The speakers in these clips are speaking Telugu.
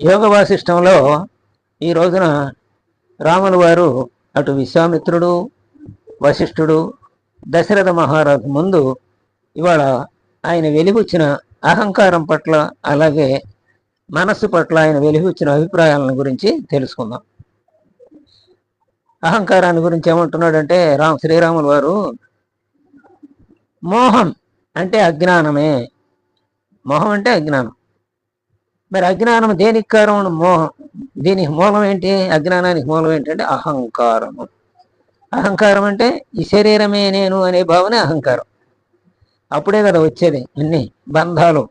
యోగ వాసిష్టంలో ఈ రోజున రాముల వారు అటు విశ్వామిత్రుడు వశిష్ఠుడు దశరథ మహారాజు ముందు ఇవాళ ఆయన వెలిబుచ్చిన అహంకారం పట్ల అలాగే మనస్సు పట్ల ఆయన వెలిబుచ్చిన అభిప్రాయాలను గురించి తెలుసుకుందాం. అహంకారాన్ని గురించి ఏమంటున్నాడంటే రామ్ శ్రీరాముల వారు మోహం అంటే అజ్ఞానమే. మోహం అంటే అజ్ఞానం. మరి అజ్ఞానం దేనికి కారణం మోహం దీనికి మూలం ఏంటి? అజ్ఞానానికి మూలం ఏంటంటే అహంకారము. అహంకారం అంటే ఈ శరీరమే నేను అనే భావన అహంకారం. అప్పుడే కదా వచ్చేది అన్ని బంధాలు.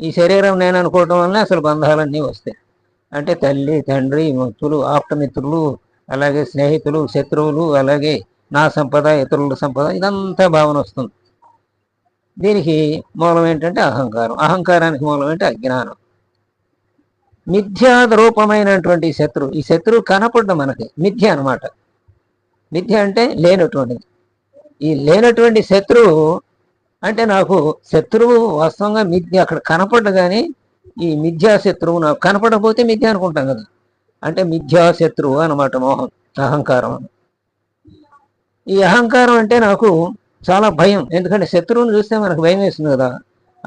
ఈ శరీరం నేను అనుకోవటం వల్ల అసలు బంధాలన్నీ వస్తాయి. అంటే తల్లి తండ్రి మిత్రులు ఆప్తమిత్రులు అలాగే స్నేహితులు శత్రువులు అలాగే నా సంపద ఇతరుల సంపద ఇదంతా భావన వస్తుంది. దీనికి మూలం ఏంటంటే అహంకారం. అహంకారానికి మూలం ఏంటి? అజ్ఞానం. రూపమైనటువంటి శత్రువు ఈ శత్రువు కనపడ్డం మనకి. మిథ్య అనమాట మిథ్య అంటే లేనటువంటిది. ఈ లేనటువంటి శత్రువు అంటే నాకు శత్రువు వాస్తవంగా మిథ్య అక్కడ కనపడ్డ కానీ ఈ మిథ్యా శత్రువు నాకు కనపడకపోతే మిథ్య అనుకుంటాం కదా. అంటే మిథ్యా శత్రువు అనమాట మోహం అహంకారం ఈ అహంకారం అంటే నాకు చాలా భయం. ఎందుకంటే శత్రువుని చూస్తే మనకు భయం వేస్తుంది కదా.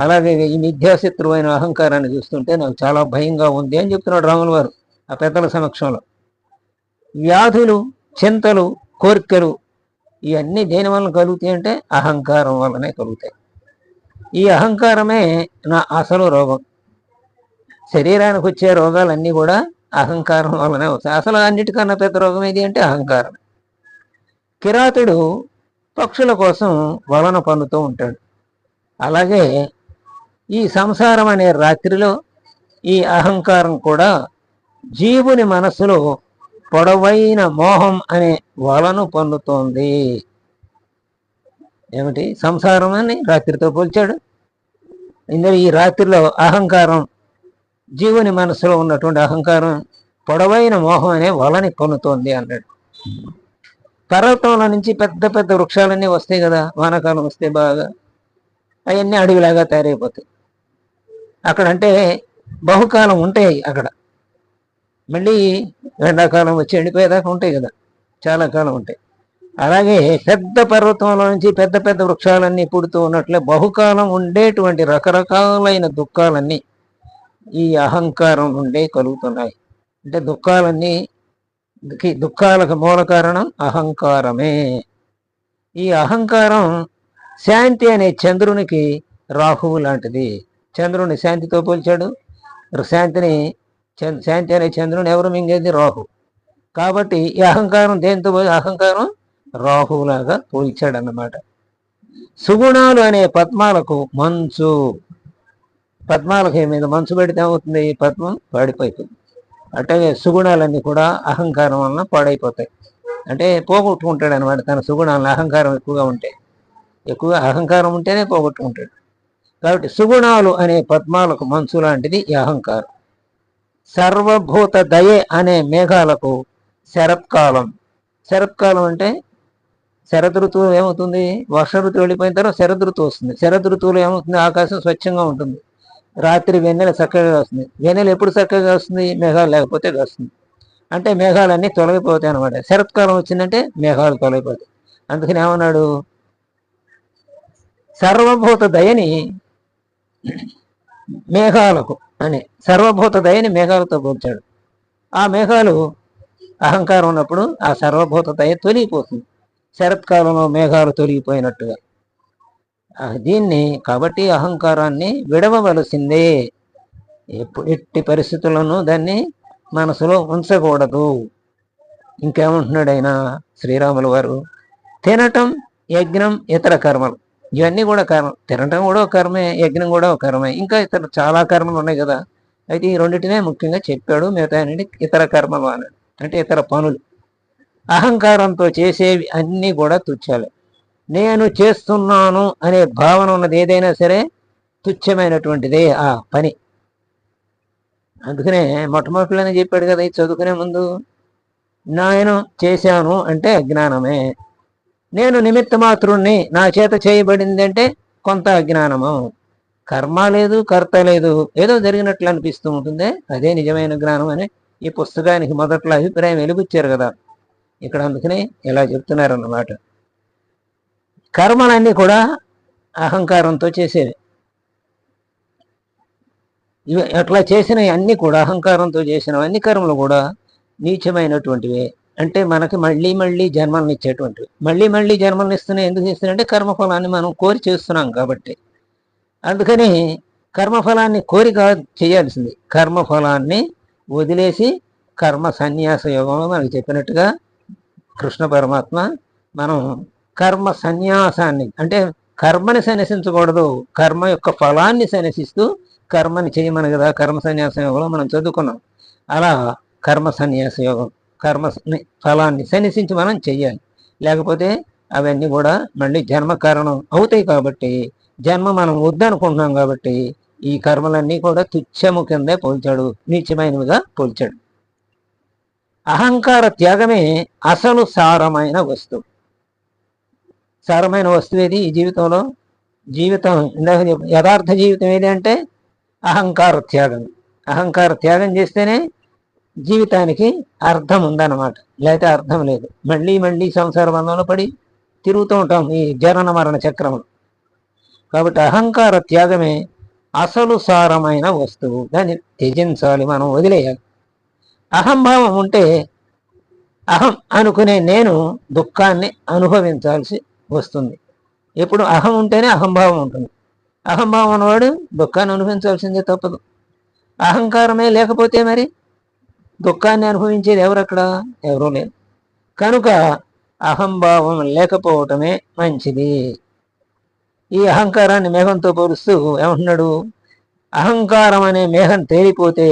అలాగే ఈ మిథ్యా అహంకారాన్ని చూస్తుంటే నాకు చాలా భయంగా ఉంది అని చెప్తున్నాడు రాములు వారు ఆ పెద్దల సమక్షంలో. వ్యాధులు చింతలు కోరికలు ఇవన్నీ దేని వలన కలుగుతాయి అంటే అహంకారం వల్లనే కలుగుతాయి. ఈ అహంకారమే నా అసలు రోగం. శరీరానికి వచ్చే రోగాలన్నీ కూడా అహంకారం వల్లనే వస్తాయి. అసలు అన్నిటికన్నా పెద్ద రోగం ఏది అంటే అహంకారం. కిరాతుడు పక్షుల కోసం వలన పన్నుతూ ఉంటాడు. అలాగే ఈ సంసారం అనే రాత్రిలో ఈ అహంకారం కూడా జీవుని మనసులో పొడవైన మోహం అనే వలను పన్నుతోంది ఏమిటి? సంసారం అని రాత్రితో పోల్చాడు. ఇందులో ఈ రాత్రిలో అహంకారం జీవుని మనసులో ఉన్నటువంటి అహంకారం పొడవైన మోహం అనే వలని పన్నుతోంది అన్నాడు. పర్వతంలో నుంచి పెద్ద పెద్ద వృక్షాలన్నీ వస్తాయి కదా వానాకాలం వస్తే బాగా అవన్నీ అడవిలాగా తయారైపోతాయి. అక్కడ అంటే బహుకాలం ఉంటాయి అక్కడ. మళ్ళీ ఎండాకాలం వచ్చి ఎండిపోయేదాకా ఉంటాయి కదా చాలా కాలం ఉంటాయి. అలాగే పెద్ద పర్వతంలో నుంచి పెద్ద పెద్ద వృక్షాలన్నీ పుడుతూ ఉన్నట్లే బహుకాలం ఉండేటువంటి రకరకాలైన దుఃఖాలన్నీ ఈ అహంకారం నుండే కలుగుతున్నాయి. అంటే దుఃఖాలన్నీ దుఃఖాలకు మూల కారణం అహంకారమే. ఈ అహంకారం శాంతి అనే చంద్రునికి రాహువు లాంటిది. చంద్రుని శాంతితో పోల్చాడు. శాంతిని శాంతి అనే చంద్రుని ఎవరు మింగేది? రాహు. కాబట్టి ఈ అహంకారం దేంతో అహంకారం రాహులాగా పోల్చాడు అన్నమాట సుగుణాలు అనే పద్మాలకు మంచు. పద్మాలకు మీద మంచు పెడితే ఏమవుతుంది? పద్మం పాడిపోతుంది అట్లాగే సుగుణాలన్నీ కూడా అహంకారం వలన పాడైపోతాయి. అంటే పోగొట్టుకుంటాడు అనమాట తన సుగుణాలను. అహంకారం ఎక్కువగా ఉంటే. ఎక్కువగా అహంకారం ఉంటేనే పోగొట్టుకుంటాడు. కాబట్టి సుగుణాలు అనే పద్మాలకు మంచు లాంటిది ఈ అహంకారం. సర్వభూత దయే అనే మేఘాలకు శరత్కాలం. శరత్కాలం అంటే శరద్ ఋతువు ఏమవుతుంది? వర్ష ఋతువు వెళ్ళిపోయిన తర్వాత శరద్ ఋతువు వస్తుంది. శరద్ ఋతువులో ఏమవుతుంది? ఆకాశం స్వచ్ఛంగా ఉంటుంది. రాత్రి వెన్నెల చక్కగా వస్తుంది. వెన్నెల ఎప్పుడు చక్కగా వస్తుంది? మేఘాలు లేకపోతే వస్తుంది అంటే మేఘాలన్నీ తొలగిపోతాయి అనమాట శరత్కాలం వచ్చిందంటే మేఘాలు తొలగిపోతాయి. అందుకని ఏమన్నాడు? సర్వభూత దయని మేఘాలకు అని సర్వభూత దయని మేఘాలతో పోల్చాడు. ఆ మేఘాలు అహంకారం ఉన్నప్పుడు ఆ సర్వభూత దయ తొలగిపోతుంది. శరత్కాలంలో మేఘాలు తొలగిపోయినట్టుగా. దీన్ని కాబట్టి అహంకారాన్ని విడవవలసిందే. ఎప్పుడు ఎట్టి పరిస్థితులను దాన్ని మనసులో ఉంచకూడదు. ఇంకేమంటున్నాడు ఆయన శ్రీరాములు వారు? తినటం యజ్ఞం ఇతర కర్మలు. ఇవన్నీ కూడా కర్మ తినటం కూడా ఒక కర్మే యజ్ఞం కూడా ఒక కర్మే. ఇంకా ఇతర చాలా కర్మలు ఉన్నాయి కదా. అయితే ఈ రెండింటినే ముఖ్యంగా చెప్పాడు మిగతా ఇతర కర్మలు అన్నాడు అంటే ఇతర పనులు. అహంకారంతో చేసేవి అన్నీ కూడా తుచ్చాలి. నేను చేస్తున్నాను అనే భావన ఉన్నది ఏదైనా సరే తుచ్చమైనటువంటిదే ఆ పని. అందుకనే మొట్టమొదటిలోనే చెప్పాడు కదా ఇది చదువుకునే ముందు నేను చేశాను అంటే అజ్ఞానమే నేను నిమిత్త మాత్రుణ్ణి నా చేత చేయబడింది అంటే కొంత అజ్ఞానము కర్మ లేదు కర్త లేదు ఏదో జరిగినట్లు అనిపిస్తూ ఉంటుంది. అదే నిజమైన జ్ఞానం అని ఈ పుస్తకానికి మొదట్లో అభిప్రాయం వెలుగుచ్చారు కదా. ఇక్కడ అందుకనే ఇలా చెప్తున్నారు అన్నమాట కర్మలన్నీ కూడా అహంకారంతో చేసేవి. ఇవి అట్లా చేసినవి అన్నీ కూడా అహంకారంతో చేసిన అన్ని కర్మలు కూడా నీచమైనటువంటివి. అంటే మనకి మళ్ళీ మళ్ళీ జన్మలను ఇచ్చేటువంటివి. మళ్ళీ మళ్ళీ జన్మలను ఇస్తున్నాయి ఎందుకు ఇస్తున్నాయంటే కర్మఫలాన్ని మనం కోరి చేస్తున్నాం కాబట్టి. అందుకని కర్మఫలాన్ని కోరిక చేయాల్సింది. కర్మఫలాన్ని వదిలేసి కర్మ సన్యాస యోగంలో మనకు చెప్పినట్టుగా కృష్ణ పరమాత్మ మనం కర్మ సన్యాసాన్ని అంటే కర్మని సన్యసించకూడదు. కర్మ యొక్క ఫలాన్ని సన్యసిస్తూ కర్మని చేయమని కదా కర్మ సన్యాస యోగంలో మనం చదువుకున్నాం. అలా కర్మ సన్యాస యోగం. కర్మ ఫలాన్ని సన్నిసించి మనం చెయ్యాలి. లేకపోతే అవన్నీ కూడా మళ్ళీ జన్మ కారణం అవుతాయి కాబట్టి జన్మ మనం వద్దనుకుంటున్నాం కాబట్టి ఈ కర్మలన్నీ కూడా తుచ్చము కిందే పోల్చాడు నీచమైనవిగా పోల్చాడు. అహంకార త్యాగమే అసలు సారమైన వస్తువు. సారమైన వస్తువు ఏది ఈ జీవితంలో? జీవితం యథార్థ జీవితం ఏది అంటే అహంకార త్యాగం. అహంకార త్యాగం చేస్తేనే జీవితానికి అర్థం ఉందన్నమాట. లేకపోతే అర్థం లేదు. మళ్ళీ మళ్ళీ సంసార బంధంలో పడి తిరుగుతూ ఉంటాం ఈ జనన మరణ చక్రములు. కాబట్టి అహంకార త్యాగమే అసలు సారమైన వస్తువు. దాన్ని త్యజించాలి మనం వదిలేయాలి. అహంభావం ఉంటే అహం అనుకునే నేను దుఃఖాన్ని అనుభవించాల్సి వస్తుంది. ఎప్పుడు అహం ఉంటేనే అహంభావం ఉంటుంది. అహంభావం ఉన్నవాడు దుఃఖాన్ని అనుభవించాల్సిందే తప్పదు. అహంకారమే లేకపోతే మరి దుఃఖాన్ని అనుభవించేది ఎవరక్కడ? ఎవరూ లేరు కనుక అహంభావం లేకపోవటమే మంచిది. ఈ అహంకారాన్ని మేఘంతో పోలుస్తూ ఏమంటున్నాడు? అహంకారం అనే మేఘం తేలిపోతే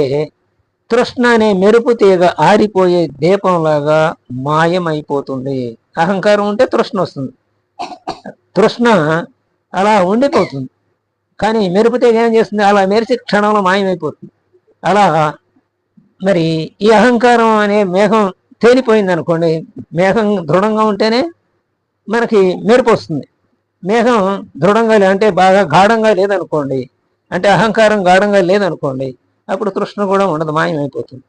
తృష్ణ అనే మెరుపు తీగ ఆరిపోయే దీపంలాగా మాయమైపోతుంది. అహంకారం ఉంటే తృష్ణ వస్తుంది. తృష్ణ అలా ఉండిపోతుంది. కానీ మెరుపు తీగ ఏం చేస్తుంది? అలా మెరిసి క్షణంలో మాయమైపోతుంది. అలా మరి ఈ అహంకారం అనే మేఘం తేలిపోయింది అనుకోండి మేఘం దృఢంగా ఉంటేనే మనకి మెరుపు వస్తుంది. మేఘం దృఢంగా అంటే బాగా గాఢంగా లేదనుకోండి అంటే అహంకారం గాఢంగా లేదనుకోండి అప్పుడు కృష్ణ కూడా ఉండదు మాయమైపోతుంది.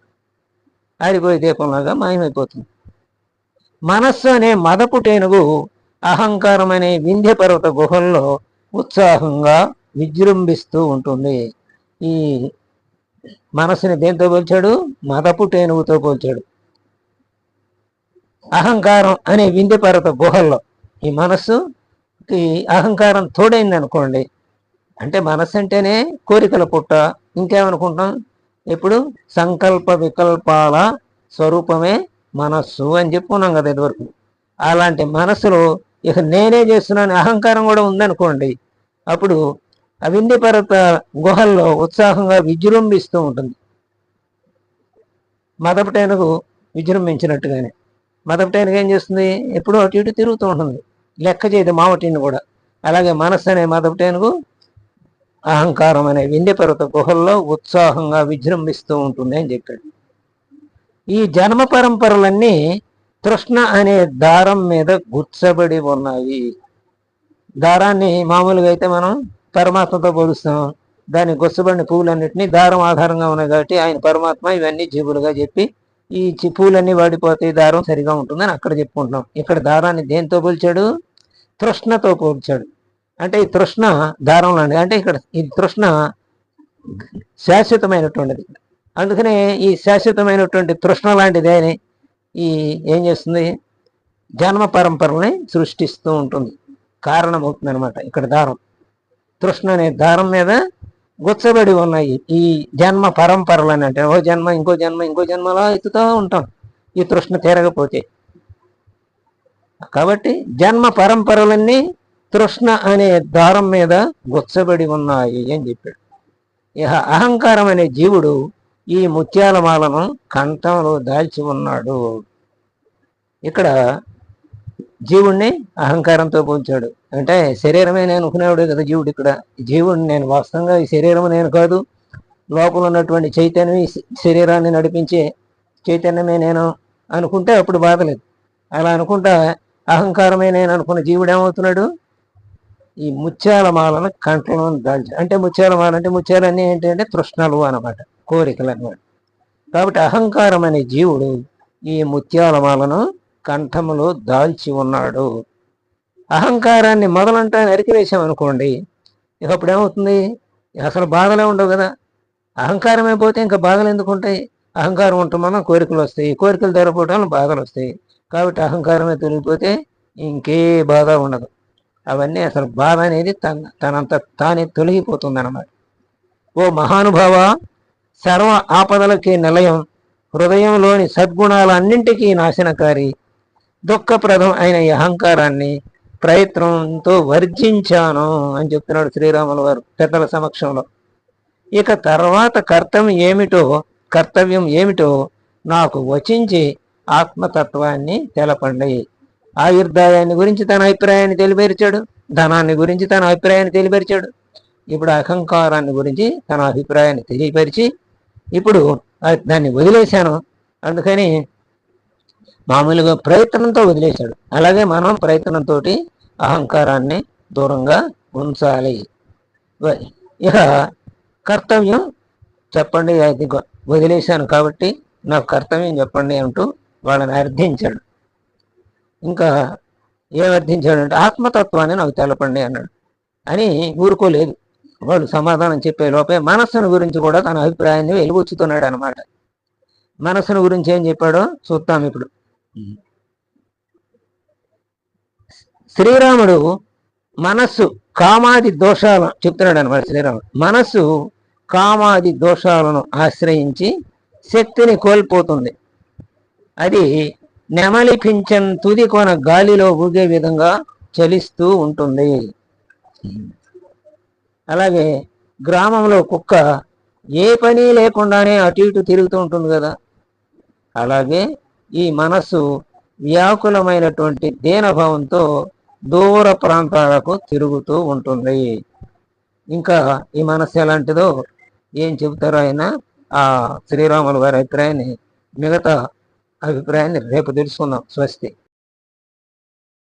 ఆరిపోయే దీపంలాగా మాయమైపోతుంది. మనస్సు అనే మదపు టేనుగు అహంకారం అనే వింధ్య పర్వత గుహల్లో ఉత్సాహంగా విజృంభిస్తూ ఉంటుంది. ఈ మనస్సుని దేంతో పోల్చాడు? మదపు టేనుగుతో పోల్చాడు. అహంకారం అనే వింధ్య పర్వత గుహల్లో ఈ మనస్సుకి అహంకారం తోడైంది అనుకోండి. అంటే మనస్సు అంటేనే కోరికల పుట్ట. ఇంకేమనుకుంటాం ఇప్పుడు సంకల్ప వికల్పాల స్వరూపమే మనస్సు అని చెప్పుకున్నాం కదా ఇదివరకు. అలాంటి మనస్సులో ఇక నేనే చేస్తున్నాను అహంకారం కూడా ఉందనుకోండి. అప్పుడు అవింది పర్వత గుహల్లో ఉత్సాహంగా విజృంభిస్తూ ఉంటుంది. మదపటేనుగు విజృంభించినట్టుగానే. మదపటేనుగు ఏం చేస్తుంది? ఎప్పుడూ అటు ఇటు తిరుగుతూ ఉంటుంది. లెక్క చేయదు మావటిని కూడా. అలాగే మనస్సు అనే మదపటేనుగు అహంకారం అనే వింధ్య పర్వత గుహల్లో ఉత్సాహంగా విజృంభిస్తూ ఉంటుంది అని చెప్పాడు. ఈ జన్మ పరంపరలన్నీ తృష్ణ అనే దారం మీద గుచ్చబడి ఉన్నాయి. దారాన్ని మామూలుగా అయితే మనం పరమాత్మతో పోలుస్తాం. దాని గుచ్చబడిన పువ్వులన్నింటినీ దారం ఆధారంగా ఉన్నాయి కాబట్టి ఆయన పరమాత్మ ఇవన్నీ జీవులుగా చెప్పి ఈ చి- పూలన్నీ వాడిపోతాయి దారం సరిగా ఉంటుందని అక్కడ చెప్పుకుంటున్నాం. ఇక్కడ దారాన్ని దేంతో పోల్చాడు? తృష్ణతో పోల్చాడు. అంటే ఈ తృష్ణ దారం లాంటిది. అంటే ఇక్కడ ఈ తృష్ణ శాశ్వతమైనటువంటిది. అందుకనే ఈ శాశ్వతమైనటువంటి తృష్ణ లాంటిదే ఈ ఏం చేస్తుంది? జన్మ పరంపరని సృష్టిస్తూ ఉంటుంది. కారణమవుతుంది అనమాట ఇక్కడ దారం. తృష్ణ అనే దారం మీద గుచ్చబడి ఉన్నాయి. ఈ జన్మ పరంపరలు అని అంటే ఓ జన్మ ఇంకో జన్మ ఇంకో జన్మలా ఎత్తుతూ ఉంటాం. ఈ తృష్ణ తీరకపోతే కాబట్టి జన్మ పరంపరలన్నీ తృష్ణ అనే దారం మీద గుచ్చబడి ఉన్నాయి అని చెప్పాడు. ఇహ అహంకారం అనే జీవుడు ఈ ముత్యాల మాలను కంఠంలో దాల్చి ఉన్నాడు. ఇక్కడ జీవుణ్ణి అహంకారంతో పోల్చాడు. అంటే శరీరమే నేను అనుకునేవాడు కదా జీవుడు ఇక్కడ. జీవుడు నేను వాస్తవంగా ఈ శరీరం నేను కాదు. లోపల ఉన్నటువంటి చైతన్యం ఈ శరీరాన్ని నడిపించే చైతన్యమే నేను అనుకుంటే అప్పుడు బాధలేదు. అలా అనుకుంటా అహంకారమే నేను అనుకున్న జీవుడు ఏమవుతున్నాడు? ఈ ముత్యాల మాలను కంట్లో దాల్చి అంటే ముత్యాల మాల అంటే ముత్యాలన్నీ ఏంటంటే తృష్ణలు అనమాట కోరికలు అన్నమాట. కాబట్టి అహంకారం అనే జీవుడు ఈ ముత్యాల మాలను కంఠములో దాల్చి ఉన్నాడు. అహంకారాన్ని మొదలంటా నరికివేశామనుకోండి ఇక అప్పుడు ఏమవుతుంది? అసలు బాధలే ఉండవు కదా. అహంకారం అయిపోతే ఇంకా బాధలు ఎందుకు ఉంటాయి? అహంకారం ఉండటం వలన కోరికలు వస్తాయి. కోరికలు తెరపోవటం వలన బాధలు వస్తాయి. కాబట్టి అహంకారమే తొలగిపోతే ఇంకే బాధ ఉండదు. అవన్నీ అసలు బాధ అనేది తన తనంత తానే తొలగిపోతుంది అన్నమాట ఓ మహానుభావ సర్వ ఆపదలకి నిలయం హృదయంలోని సద్గుణాలన్నింటికీ నాశనకారి దుఃఖప్రదం అయిన ఈ అహంకారాన్ని ప్రయత్నంతో వర్జించాను అని చెప్తున్నాడు శ్రీరాముల వారు పెద్దల సమక్షంలో. ఇక తర్వాత కర్తవ్యం ఏమిటో కర్తవ్యం ఏమిటో నాకు వచించి ఆత్మతత్వాన్ని తెలపండి. ఆయుర్దాయాన్ని గురించి తన అభిప్రాయాన్ని తెలియపరిచాడు ధనాన్ని గురించి తన అభిప్రాయాన్ని తెలిపరిచాడు. ఇప్పుడు అహంకారాన్ని గురించి తన అభిప్రాయాన్ని తెలియపరిచి ఇప్పుడు దాన్ని వదిలేశాను. అందుకని మామూలుగా ప్రయత్నంతో వదిలేశాడు. అలాగే మనం ప్రయత్నంతో అహంకారాన్ని దూరంగా ఉంచాలి. ఇక కర్తవ్యం చెప్పండి అది వదిలేశాను కాబట్టి నాకు కర్తవ్యం చెప్పండి అంటూ వాళ్ళని అర్థించాడు. ఇంకా ఏం అర్థించాడంటే ఆత్మతత్వాన్ని నాకు తెలపండి అన్నాడు. అని ఊరుకోలేదు. వాడు సమాధానం చెప్పే లోపే మనస్సును గురించి కూడా తన అభిప్రాయాన్ని వెలుగుచ్చుతున్నాడు అనమాట మనస్సును గురించి ఏం చెప్పాడో చూద్దాం ఇప్పుడు. శ్రీరాముడు మనస్సు కామాది దోషాలను చెప్తున్నాడు అనమాట శ్రీరాముడు. మనస్సు కామాది దోషాలను ఆశ్రయించి శక్తిని కోల్పోతుంది. అది నెమలి పింఛన్ తుది కొన గాలిలో ఊగే విధంగా చలిస్తూ ఉంటుంది. అలాగే గ్రామంలో కుక్క ఏ పని లేకుండానే అటు ఇటు తిరుగుతూ ఉంటుంది కదా. అలాగే ఈ మనస్సు వ్యాకులమైనటువంటి దీనభావంతో దూర ప్రాంతాలకు తిరుగుతూ ఉంటుంది. ఇంకా ఈ మనస్సు ఎలాంటిదో ఏం చెబుతారో ఆయన ఆ శ్రీరాములు వారి అభిప్రాయాన్ని మిగతా అభిప్రాయాన్ని రేపు తెలుసుకుందాం. స్వస్తి.